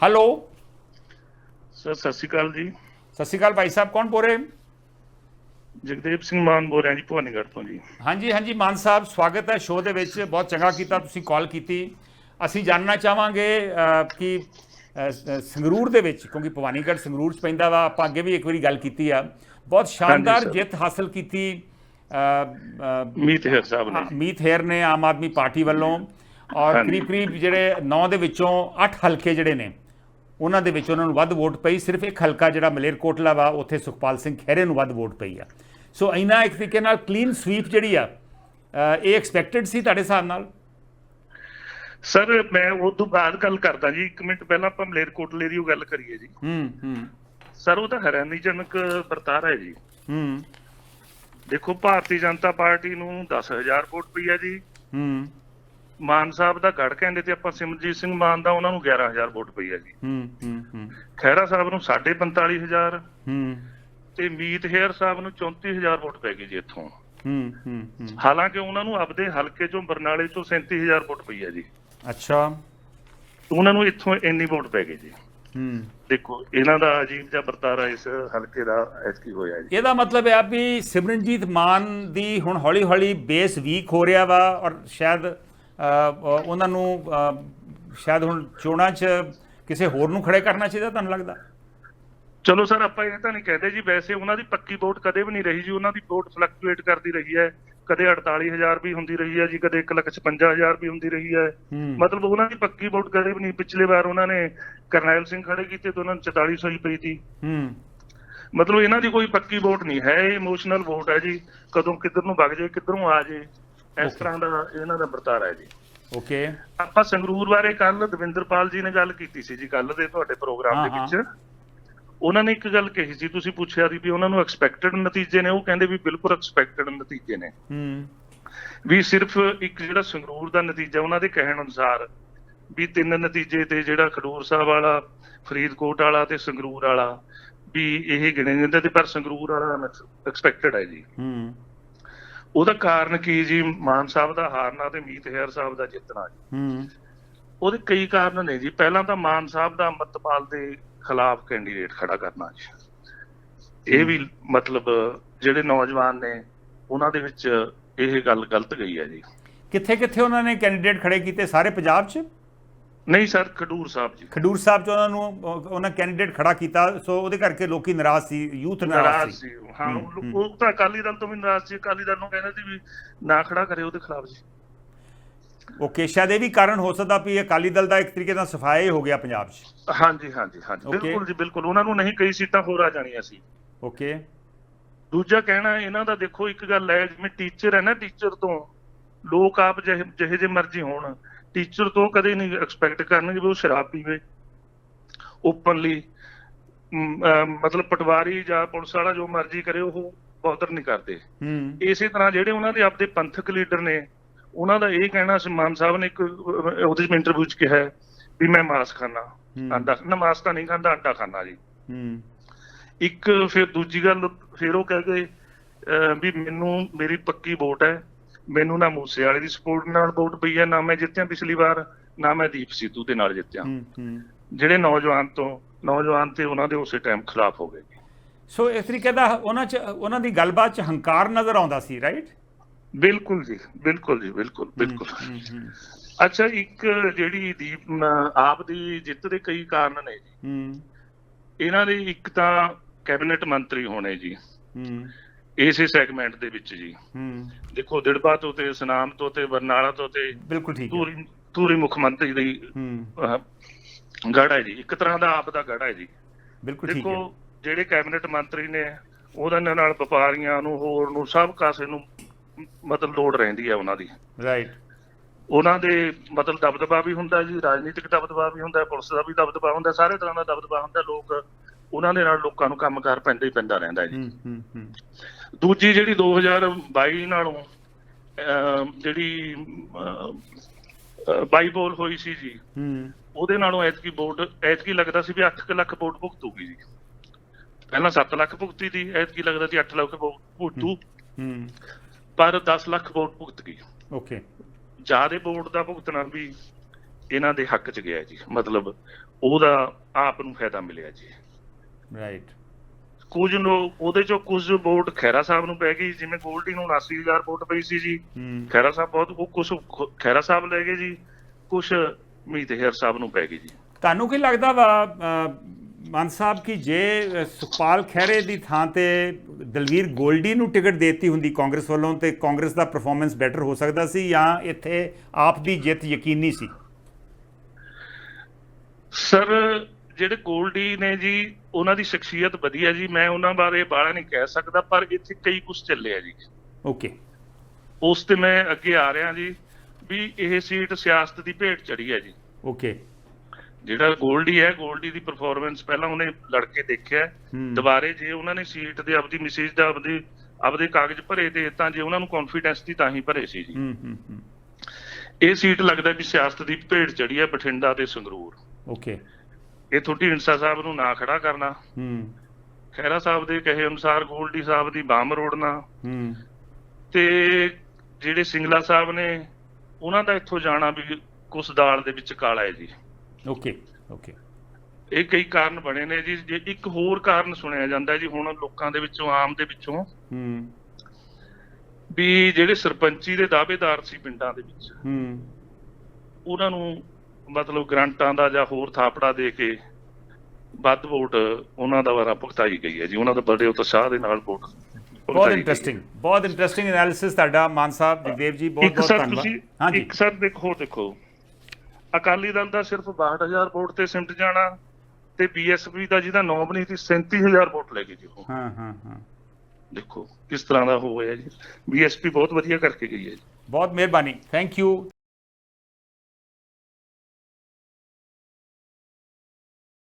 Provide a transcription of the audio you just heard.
Hello sir ਸਤਿ ਸ਼੍ਰੀ ਅਕਾਲ ਜੀ। ਸਤਿ ਸ਼੍ਰੀ ਅਕਾਲ ਭਾਈ ਸਾਹਿਬ ਕੌਣ ਬੋਲ ਰਹੇ? ਜਗਦੇਵ ਸਿੰਘ ਮਾਨ ਬੋਲ ਰਿਹਾ ਜੀ ਭਵਾਨੀਗੜ੍ਹ ਤੋਂ ਜੀ। ਹਾਂਜੀ ਹਾਂਜੀ ਮਾਨ ਸਾਹਿਬ ਸਵਾਗਤ ਹੈ ਸ਼ੋਅ ਦੇ ਵਿੱਚ। ਬਹੁਤ ਚੰਗਾ ਕੀਤਾ ਤੁਸੀਂ ਕਾਲ ਕੀਤੀ। ਅਸੀਂ ਜਾਣਨਾ ਚਾਹਾਂਗੇ ਕਿ ਸੰਗਰੂਰ ਦੇ ਵਿੱਚ ਕਿਉਂਕਿ ਭਵਾਨੀਗੜ੍ਹ ਸੰਗਰੂਰ ਚ ਪੈਂਦਾ ਵਾ ਆਪਾਂ ਅੱਗੇ ਵੀ ਇੱਕ ਵਾਰੀ ਗੱਲ ਕੀਤੀ ਆ। ਬਹੁਤ ਸ਼ਾਨਦਾਰ। ਜਿੱਤ ਹਾਸਲ ਕੀਤੀ ਮੀਤ ਹੈਰ ਸਾਹਿਬ ਨੇ। ਮੀਤ ਹੇਰ ਨੇ ਆਮ ਆਦਮੀ ਪਾਰਟੀ ਵੱਲੋਂ। ਔਰ। ਕਰੀਬ ਕਰੀਬ ਜਿਹੜੇ 9 ਦੇ ਵਿੱਚੋਂ 8 ਹਲਕੇ ਜਿਹੜੇ ਨੇ ਉਹਨਾਂ ਦੇ ਵਿੱਚ ਉਹਨਾਂ ਨੂੰ ਵੱਧ ਵੋਟ ਪਈ। ਸਿਰਫ ਇੱਕ ਹਲਕਾ ਜਿਹੜਾ ਮਲੇਰਕੋਟਲਾ ਵਾ ਉੱਥੇ ਸੁਖਪਾਲ ਸਿੰਘ ਖਹਿਰੇ ਨੂੰ ਵੱਧ ਵੋਟ ਪਈ ਆ। ਸੋ ਇੰਨਾ ਇੱਕ ਤਰੀਕੇ ਨਾਲ ਕਲੀਨ ਸਵੀਪ ਜਿਹੜੀ ਆ ਇਹ ਐਕਸਪੈਕਟਡ ਸੀ ਤੁਹਾਡੇ ਹਿਸਾਬ ਨਾਲ? ਸਰ ਮੈਂ ਉਸ ਤੋਂ ਬਾਅਦ ਗੱਲ ਕਰਦਾ ਜੀ। 1 ਮਿੰਟ ਪਹਿਲਾਂ ਆਪਾਂ ਮਲੇਰਕੋਟਲੇ ਦੀ ਉਹ ਗੱਲ ਕਰੀਏ ਜੀ। ਹੂੰ ਹੂੰ। ਸਰ ਉਹ ਤਾਂ ਹੈਰਾਨੀਜਨਕ ਵਰਤਾਰਾ ਹੈ ਜੀ। ਹੂੰ। ਦੇਖੋ ਭਾਰਤੀ ਜਨਤਾ ਪਾਰਟੀ ਨੂੰ 10000 ਵੋਟ ਪਈ ਹੈ ਜੀ। ਹੂੰ। ਮਾਨ ਸਾਹਿਬ ਦਾ ਗੜ ਕਹਿੰਦੇ ਤੇ ਆਪਾਂ ਸਿਮਰਜੀਤ ਸਿੰਘ ਮਾਨ ਦਾ ਉਹਨਾਂ ਨੂੰ 11000 ਵੋਟ ਪਈ ਹੈ ਜੀ ਹੂੰ। ਹੂੰ ਸਾਹਿਬ ਨੂੰ 45000 ਹੂੰ। ਤੇ ਮੀਤ ਹੇਰ ਸਾਹਿਬ ਨੂੰ 34000 ਵੋਟ ਪੈ ਗਈ ਜੀ ਇੱਥੋਂ। ਹੂੰ ਹੂੰ ਹਾਲਾਂਕਿ ਉਹਨਾਂ ਨੂੰ ਆਪਦੇ ਹਲਕੇ ਚੋਂ ਬਰਨਾਲੇ ਚੋਂ 37000 ਵੋਟ ਪਈ ਹੈ ਜੀ। ਅੱਛਾ। ਉਹਨਾਂ ਨੂੰ ਇੱਥੋਂ ਇੰਨੀ ਵੋਟ ਪੈ ਗਈ ਜੀ। ਹੂੰ। ਦੇਖੋ ਇਹਨਾਂ ਦਾ ਅਜੀਬ ਜਿਹਾ ਵਰਤਾਰਾ ਇਸ ਹਲਕੇ ਦਾ ਐਤਕੀ ਹੋਇਆ ਜੀ। ਇਹਦਾ ਮਤਲਬ ਹੈ ਵੀ ਸਿਮਰਨਜੀਤ ਮਾਨ ਦੀ ਹੁਣ ਹੌਲੀ ਹੌਲੀ ਬੇਸ ਵੀਕ ਹੋ ਰਿਹਾ ਵਾ ਔਰ ਸ਼ਾਇਦ ਉਹਨਾਂ ਨੂੰ ਸ਼ਾਇਦ ਹੁਣ ਚੋਣਾਂ 'ਚ ਕਿਸੇ ਹੋਰ ਨੂੰ ਖੜੇ ਕਰਨਾ ਚਾਹੀਦਾ ਤੁਹਾਨੂੰ ਲੱਗਦਾ? ਚਲੋ ਸਰ ਆਪਾਂ ਇਹ ਤਾਂ ਨਹੀਂ ਕਹਿੰਦੇ ਜੀ ਵੈਸੇ ਉਹਨਾਂ ਦੀ ਪੱਕੀ ਵੋਟ ਕਦੇ ਵੀ ਨਹੀਂ ਰਹੀ ਜੀ ਉਹਨਾਂ ਦੀ ਵੋਟ ਫਲਕਚੁਏਟ ਕਰਦੀ ਰਹੀ ਹੈ। ਕਦੇ 48000 ਵੀ ਹੁੰਦੀ ਰਹੀ ਹੈ ਜੀ ਕਦੇ 155000 ਵੀ ਹੁੰਦੀ ਰਹੀ ਹੈ। ਮਤਲਬ ਉਹਨਾਂ ਦੀ ਪੱਕੀ ਵੋਟ ਕਦੇ ਵੀ ਨਹੀਂ ਪਿਛਲੇ ਵਾਰ ਉਹਨਾਂ ਨੇ ਕਰਨੈਲ ਸਿੰਘ ਖੜੇ ਕੀਤੇ ਤਾਂ ਉਹਨਾਂ ਨੂੰ 4400 ਹੀ ਪਈ ਸੀ ਮਤਲਬ ਇਹਨਾਂ ਦੀ ਕੋਈ ਪੱਕੀ ਵੋਟ ਨਹੀਂ ਹੈ ਇਹ ਇਮੋਸ਼ਨਲ ਵੋਟ ਹੈ ਜੀ ਕਦੋਂ ਕਿੱਧਰ ਨੂੰ ਵਗ ਜਾਏ ਕਿੱਧਰੋਂ ਆ ਜਾਏ। ਇਸ ਤਰ੍ਹਾਂ ਦਾ ਇਹਨਾਂ ਦਾ ਵਰਤਾਰਾ ਹੈ ਜੀ। ਓਕੇ ਆਪਾਂ ਸੰਗਰੂਰ ਬਾਰੇ ਕੱਲ ਦਵਿੰਦਰਪਾਲ ਜੀ ਨੇ ਗੱਲ ਕੀਤੀ ਸੀ ਜੀ ਕੱਲ ਦੇ ਤੁਹਾਡੇ ਪ੍ਰੋਗਰਾਮ ਦੇ ਵਿੱਚ। ਉਹਨਾਂ ਨੇ ਇੱਕ ਗੱਲ ਕਹੀ ਸੀ ਤੁਸੀਂ ਪੁੱਛਿਆ ਸੀ ਵੀ ਉਹਨਾਂ ਨੂੰ ਐਕਸਪੈਕਟਡ ਨਤੀਜੇ ਨੇ ਉਹ ਕਹਿੰਦੇ ਵੀ ਬਿਲਕੁਲ ਐਕਸਪੈਕਟਡ ਨਤੀਜੇ ਨੇ। ਹੂੰ। ਵੀ ਸਿਰਫ ਇੱਕ ਜਿਹੜਾ ਸੰਗਰੂਰ ਦਾ ਨਤੀਜਾ ਉਹਨਾਂ ਦੇ ਕਹਿਣ ਅਨੁਸਾਰ ਵੀ ਤਿੰਨ ਨਤੀਜੇ ਤੇ ਜਿਹੜਾ ਖਡੂਰ ਸਾਹਿਬ ਵਾਲਾ ਫਰੀਦਕੋਟ ਵਾਲਾ ਤੇ ਸੰਗਰੂਰ ਵਾਲਾ ਵੀ ਇਹ ਗਿਣੇ ਜਾਂਦੇ ਤੇ ਪਰ ਸੰਗਰੂਰ ਵਾਲਾ ਐਕਸਪੈਕਟਡ ਹੈ ਜੀ। ਹੂੰ। ਉਹਦਾ ਕਾਰਨ ਕੀ ਜੀ? ਮਾਨ ਸਾਹਿਬ ਦਾ ਹਾਰਨਾ ਤੇ ਮੀਤ ਹੇਅਰ ਸਾਹਿਬ ਦਾ ਜਿੱਤਣਾ ਜੀ। ਹੂੰ। ਉਹਦੇ ਕਈ ਕਾਰਨ ਨੇ ਜੀ। ਪਹਿਲਾਂ ਤਾਂ ਮਾਨ ਸਾਹਿਬ ਦਾ ਅੰਮ੍ਰਿਤਪਾਲ ਦੇ ਖਿਲਾਫ ਕੈਂਡੀਡੇਟ ਖੜਾ ਕਰਨਾ ਜੀ। ਇਹ ਵੀ ਮਤਲਬ ਜਿਹੜੇ ਨੌਜਵਾਨ ਨੇ ਉਹਨਾਂ ਦੇ ਵਿੱਚ ਇਹ ਗੱਲ ਗਲਤ ਗਈ ਹੈ ਜੀ। ਕਿੱਥੇ ਕਿੱਥੇ ਉਹਨਾਂ ਨੇ ਕੈਂਡੀਡੇਟ ਖੜੇ ਕੀਤੇ? ਸਾਰੇ ਪੰਜਾਬ 'ਚ? ਨਹੀਂ ਸਰ ਖਡੂਰ ਸਾਹਿਬ ਜੀ। ਖਡੂਰ ਸਾਹਿਬ 'ਚ ਉਹਨਾਂ ਨੂੰ ਉਹ- ਉਹਨਾਂ ਕੈਂਡੀਡੇਟ ਖੜਾ ਕੀਤਾ ਸੋ ਉਹਦੇ ਕਰਕੇ ਲੋਕੀ ਨਾਰਾਜ਼ ਸੀ ਯੂਥ ਨਾਰਾਜ਼ ਸੀ। ਹਾਂ ਉਹ- ਤਾਂ ਅਕਾਲੀ ਦਲ ਤੋਂ ਵੀ ਨਾਰਾਜ਼ ਸੀ ਅਕਾਲੀ ਦਲ ਨੂੰ ਕਹਿੰਦੇ ਸੀ ਵੀ ਨਾ ਖੜਾ ਕਰੇ ਉਹਦੇ ਖਿਲਾਫ ਜੀ। ਓਕੇ ਸ਼ਾਇਦ ਇਹ ਵੀ ਕਾਰਨ ਹੋ ਸਕਦਾ ਵੀ ਅਕਾਲੀ ਦਲ ਦਾ ਇੱਕ ਤਰੀਕੇ ਨਾਲ ਸਫਾਇਆ ਹੀ ਹੋ ਗਿਆ ਪੰਜਾਬ 'ਚ। ਹਾਂਜੀ ਹਾਂਜੀ ਹਾਂਜੀ. ਬਿਲਕੁਲ ਜੀ ਬਿਲਕੁਲ। ਉਹਨਾਂ ਨੂੰ ਨਹੀਂ ਕਈ ਸੀਟਾਂ ਹੋਰ ਆ ਜਾਣੀਆਂ ਸੀ। ਓਕੇ ਦੂਜਾ ਕਹਿਣਾ ਇਹਨਾਂ ਦਾ ਦੇਖੋ ਇੱਕ ਗੱਲ ਹੈ ਜਿਵੇਂ ਟੀਚਰ ਹੈ ਨਾ ਟੀਚਰ ਤੋਂ ਲੋਕ ਆਪ ਜਿਹੇ ਜਿਹੇ ਮਰਜ਼ੀ ਹੋਣ। ਟੀਚਰ ਤੋਂ ਕਦੇ ਨਹੀਂ ਐਕਸਪੈਕਟ ਕਰਨਗੇ ਵੀ ਉਹ ਸ਼ਰਾਬ ਪੀਵੇ। ਓਪਨਲੀ ਮਤਲਬ ਪਟਵਾਰੀ ਜਾਂ ਪੁਲਿਸ ਵਾਲਾ ਜੋ ਮਰਜ਼ੀ ਕਰੇ ਉਹ ਬੌਦਰ ਨਹੀਂ ਕਰਦੇ। ਹੂੰ। ਇਸੇ ਤਰ੍ਹਾਂ ਜਿਹੜੇ ਉਹਨਾਂ ਦੇ ਆਪਦੇ ਪੰਥਕ ਲੀਡਰ ਨੇ ਉਹਨਾਂ ਦਾ ਇਹ ਕਹਿਣਾ ਸੀ ਮਾਨ ਸਾਹਿਬ ਨੇ ਇੱਕ ਉਹਦੇ ਵਿੱਚ ਇੰਟਰਵਿਊ 'ਚ ਕਿਹਾ ਵੀ ਮੈਂ ਮਾਸ ਖਾਣਾ। ਆਂਡਾ ਨਾ ਮਾਸ ਤਾਂ ਨਹੀਂ ਖਾਂਦਾ ਆਂਡਾ ਖਾਣਾ ਜੀ। ਹੂੰ। ਇੱਕ ਫਿਰ ਦੂਜੀ ਗੱਲ ਫਿਰ ਉਹ ਕਹਿ ਗਏ ਵੀ ਮੈਨੂੰ ਮੇਰੀ ਪੱਕੀ ਵੋਟ ਹੈ। ਮੈਨੂੰ ਨਾ ਮੂਸੇ ਵਾਲੇ ਦੀ ਸਪੋਰਟ ਨਾਲ ਵੋਟ ਪਈ ਹੈ ਨਾ ਮੈਂ ਜਿੱਤਿਆ ਪਿਛਲੀ ਵਾਰ ਨਾ ਮੈਂ ਦੀਪ ਸਿੱਧੂ ਦੇ ਨਾਲ ਜਿੱਤਿਆ। ਜਿਹੜੇ ਨੌਜਵਾਨ ਤੋਂ ਨੌਜਵਾਨ ਤੇ ਉਹਨਾਂ ਦੇ ਉਸੇ ਟਾਈਮ ਖਿਲਾਫ ਹੋ ਗਏ। ਸੋ ਇਸ ਤਰੀਕੇ ਦਾ ਉਹਨਾਂ 'ਚ ਉਹਨਾਂ ਦੀ ਗੱਲਬਾਤ 'ਚ ਹੰਕਾਰ ਨਜ਼ਰ ਆਉਂਦਾ ਸੀ ਰਾਈਟ ਬਿਲਕੁਲ ਜੀ ਬਿਲਕੁਲ ਜੀ ਬਿਲਕੁਲ ਬਿਲਕੁਲ। ਅੱਛਾ ਇੱਕ ਜਿਹੜੀ ਦੀਪ ਆਪ ਦੀ ਜਿੱਤ ਦੇ ਕਈ ਕਾਰਨ ਨੇ ਜੀ। ਹੂੰ। ਇਹਨਾਂ ਦੇ ਇੱਕ ਤਾਂ ਕੈਬਨਿਟ ਮੰਤਰੀ ਹੋਣੇ ਜੀ। ਹੂੰ। ਇਸੇ ਸੈਗਮੈਂਟ ਦੇ ਵਿੱਚ ਜੀ। ਹੂੰ। ਦੇਖੋ ਦਿੜਬਾ ਤੋਂ ਤੇ ਸੁਨਾਮ ਤੋਂ ਤੇ ਬਰਨਾਲਾ ਤੋਂ ਤੇ ਬਿਲਕੁਲ ਠੀਕ ਹੈ। ਧੂਰੀ ਮੁੱਖ ਮੰਤਰੀ ਦੀ ਹੂੰ। ਹੈ ਜੀ। ਇੱਕ ਤਰ੍ਹਾਂ ਦਾ ਆਪ ਦਾ ਗੜ੍ਹ ਹੈ ਜੀ। ਬਿਲਕੁਲ ਠੀਕ ਹੈ। ਦੇਖੋ ਜਿਹੜੇ ਕੈਬਨਿਟ ਮੰਤਰੀ ਨੇ ਉਹਦੇ ਨਾਲ ਵਪਾਰੀਆਂ ਨੂੰ ਹੋਰ ਨੂੰ ਸਭ ਕਾਸੇ ਨੂੰ ਮਤਲਬ ਲੋੜ ਰਹਿੰਦੀ ਹੈ ਉਹਨਾਂ ਦੀ। ਰਾਈਟ ਉਹਨਾਂ ਦੇ ਮਤਲਬ ਦਬਦਬਾ ਵੀ ਹੁੰਦਾ ਜੀ ਰਾਜਨੀਤਿਕ ਦਬਦਬਾ ਵੀ ਹੁੰਦਾ ਪੁਲਿਸ ਦਾ ਵੀ ਦਬਦਬਾ ਹੁੰਦਾ ਸਾਰੇ ਤਰ੍ਹਾਂ ਦਾ ਦਬਦਬਾ ਹੁੰਦਾ। ਲੋਕ ਉਹਨਾਂ ਦੇ ਨਾਲ ਲੋਕਾਂ ਨੂੰ ਕੰਮਕਾਰ ਪੈਂਦਾ ਹੀ ਪੈਂਦਾ ਰਹਿੰਦਾ ਜੀ। ਹੂੰ ਹੂੰ ਹੂੰ। ਦੂਜੀ ਜਿਹੜੀ 2022 ਨਾਲੋਂ ਜਿਹੜੀ ਬਾਈ ਬੋਲ ਹੋਈ ਸੀ ਜੀ ਹੂੰ। ਉਹਦੇ ਨਾਲੋਂ ਐਤਕੀ ਵੋਟ ਐਤਕੀ ਲੱਗਦਾ ਸੀ ਵੀ 8 ਲੱਖ ਵੋਟ ਭੁਗਤੂਗੀ ਜੀ। ਪਹਿਲਾਂ 7 ਲੱਖ ਭੁਗਤੀ ਸੀ ਐਤਕੀ ਲੱਗਦਾ ਸੀ 8 ਲੱਖ ਵੋਟ ਭੁਗਤੂ। ਹੂੰ। ਪਰ 10 ਲੱਖ ਵੋਟ ਭੁਗਤ ਗਈ। ਓਕੇ। ਜਿਆਦੇ ਵੋਟ ਦਾ ਭੁਗਤਣਾ ਵੀ ਇਹਨਾਂ ਦੇ ਹੱਕ 'ਚ ਗਿਆ ਜੀ। ਮਤਲਬ ਉਹਦਾ ਆਪ ਨੂੰ ਫਾਇਦਾ ਮਿਲਿਆ ਜੀ। ਰਾਈਟ। ਕੁਝ ਲੋਕ ਉਹਦੇ ਚੋਂ ਕੁਝ ਵੋਟ ਖੈਰਾ ਸਾਹਿਬ ਨੂੰ ਪੈ ਗਈ ਜਿਵੇਂ ਗੋਲਡੀ ਨੂੰ 79000 ਵੋਟ ਪਈ ਸੀ ਜੀ। ਖੈਰਾ ਸਾਹਿਬ ਬਹੁਤ ਉਹ ਕੁਝ ਖੈਰਾ ਸਾਹਿਬ ਲੈ ਗਏ ਜੀ ਕੁਝ ਮੀਤ ਹੇਰ ਸਾਹਿਬ ਨੂੰ ਪੈ ਗਈ ਜੀ। ਤੁਹਾਨੂੰ ਕੀ ਲੱਗਦਾ ਵਾ ਮਾਨ ਸਾਹਿਬ ਕਿ ਜੇ ਸੁਖਪਾਲ ਖਹਿਰੇ ਦੀ ਥਾਂ ਤੇ ਦਲਵੀਰ ਗੋਲਡੀ ਨੂੰ ਟਿਕਟ ਦੇਤੀ ਹੁੰਦੀ ਕਾਂਗਰਸ ਵੱਲੋਂ ਤੇ ਕਾਂਗਰਸ ਦਾ ਪਰਫਾਰਮੈਂਸ ਬੈਟਰ ਹੋ ਸਕਦਾ ਸੀ ਜਾਂ ਇੱਥੇ ਆਪ ਦੀ ਜਿੱਤ ਯਕੀਨੀ ਸੀ? ਸਰ ਜਿਹੜੇ ਗੋਲਡੀ ਨੇ ਜੀ ਉਹਨਾਂ ਦੀ ਸ਼ਖਸੀਅਤ ਵਧੀਆ ਜੀ ਮੈਂ ਉਹਨਾਂ ਬਾਰੇ ਬਾਲਾ ਨਹੀਂ ਕਹਿ ਸਕਦਾ ਪਰ ਇੱਥੇ ਕਈ ਕੁਝ ਚੱਲਿਆ ਜੀ। ਓਕੇ। ਉਸ ਤੇ ਮੈਂ ਅੱਗੇ ਆ ਰਿਹਾ ਜੀ ਵੀ ਇਹ ਸੀਟ ਸਿਆਸਤ ਦੀ ਭੇਟ ਚੜੀ ਹੈ ਜੀ। ਓਕੇ। ਜਿਹੜਾ ਗੋਲਡੀ ਹੈ ਗੋਲਡੀ ਦੀ ਪਰਫਾਰਮੈਂਸ ਪਹਿਲਾਂ ਉਹਨੇ ਲੜ ਕੇ ਦੇਖਿਆ। ਦੁਬਾਰੇ ਜੇ ਉਹਨਾਂ ਨੇ ਸੀਟ ਦੇ ਆਪਦੀ ਮੈਸੇਜ ਦਾ ਆਪਦੀ ਆਪਦੇ ਕਾਗਜ਼ ਭਰੇ ਤੇ ਤਾਂ ਜੇ ਉਹਨਾਂ ਨੂੰ ਕੌਨਫੀਡੈਂਸ ਦੀ ਤਾਂ ਹੀ ਭਰੇ ਸੀ ਜੀ। ਹੂੰ ਹੂੰ ਹੂੰ। ਇਹ ਸੀਟ ਲੱਗਦਾ ਵੀ ਸਿਆਸਤ ਦੀ ਭੇਟ ਚੜੀ ਹੈ ਬਠਿੰਡਾ ਤੇ ਸੰਗਰੂਰ। ਓਕੇ। ਇਥੋਂ ਢੀਂਡਸਾ ਸਾਹਿਬ ਨੂੰ ਨਾ ਖੜਾ ਕਰਨਾ। ਹੂੰ। ਖੈਰਾ ਸਾਹਿਬ ਦੇ ਕਹੇ ਅਨੁਸਾਰ ਗੋਲਡੀ ਸਾਹਿਬ ਦੀ ਬਾਹ ਮਰੋੜਨਾ। ਹੂੰ। ਤੇ ਜਿਹੜੇ ਸਿੰਗਲਾ ਸਾਹਿਬ ਨੇ ਉਹਨਾਂ ਦਾ ਇੱਥੋਂ ਜਾਣਾ ਵੀ ਕੁਸ ਦਾਲ ਦੇ ਵਿੱਚ ਕਾਲਾ ਹੈ ਜੀ। Okay okay. ਇਹ ਕਈ ਕਾਰਨ ਬਣੇ ਨੇ ਜੀ। ਜੇ ਇੱਕ ਹੋਰ ਕਾਰਨ ਸੁਣਿਆ ਜਾਂਦਾ ਜੀ ਹੁਣ ਲੋਕਾਂ ਦੇ ਵਿੱਚੋਂ ਆਮ ਦੇ ਵਿੱਚੋਂ ਹੂੰ। ਵੀ ਜਿਹੜੇ ਸਰਪੰਚੀ ਦੇ ਦਾਅਵੇਦਾਰ ਸੀ ਪਿੰਡਾਂ ਦੇ ਵਿੱਚ ਹੂੰ। ਉਹਨਾਂ ਨੂੰ ਮਤਲਬ ਗਰੰਟਾਂ ਦਾ ਜਾਂ ਹੋਰ ਥਾਪੜਾ ਦੇ ਕੇ ਵੱਧ ਵੋਟ ਉਹਨਾਂ ਦਾ ਵਾਰਾ ਭੁਗਤਾਈ ਗਈ ਹੈ ਜੀ। ਉਹਨਾਂ ਦਾ ਬੜੇ ਉਤਸ਼ਾਹ ਦੇ ਨਾਲ ਵੋਟ ਬਹੁਤ। ਇੰਟਰਸਟਿੰਗ ਬਹੁਤ ਇੰਟਰਸਟਿੰਗ ਐਨਾਲਿਸਿਸ ਤੁਹਾਡਾ ਮਾਨ ਸਾਹਿਬ ਜਗਦੇਵ ਜੀ ਬਹੁਤ ਬਹੁਤ ਧੰਨਵਾਦ। ਹਾਂਜੀ। ਇੱਕ ਸਰ ਦੇਖੋ ਦੇਖੋ। ਅਕਾਲੀ ਦਲ ਦਾ ਸਿਰਫ 62000 ਵੋਟ ਤੇ ਸਿਮਟ ਜਾਣਾ ਤੇ ਬੀਐਸਪੀ ਦਾ ਜਿਹਦਾ ਨੋਮਨੀ ਸੀ 37000 ਵੋਟ ਲੈ ਗਈ ਜੀ ਉਹ। ਹਾਂ ਹਾਂ ਹਾਂ। ਦੇਖੋ ਕਿਸ ਤਰ੍ਹਾਂ ਦਾ ਹੋਇਆ ਜੀ। ਬੀਐਸਪੀ ਬਹੁਤ ਵਧੀਆ ਕਰਕੇ ਗਈ ਹੈ ਜੀ। ਬਹੁਤ ਮਿਹਰਬਾਨੀ। Thank you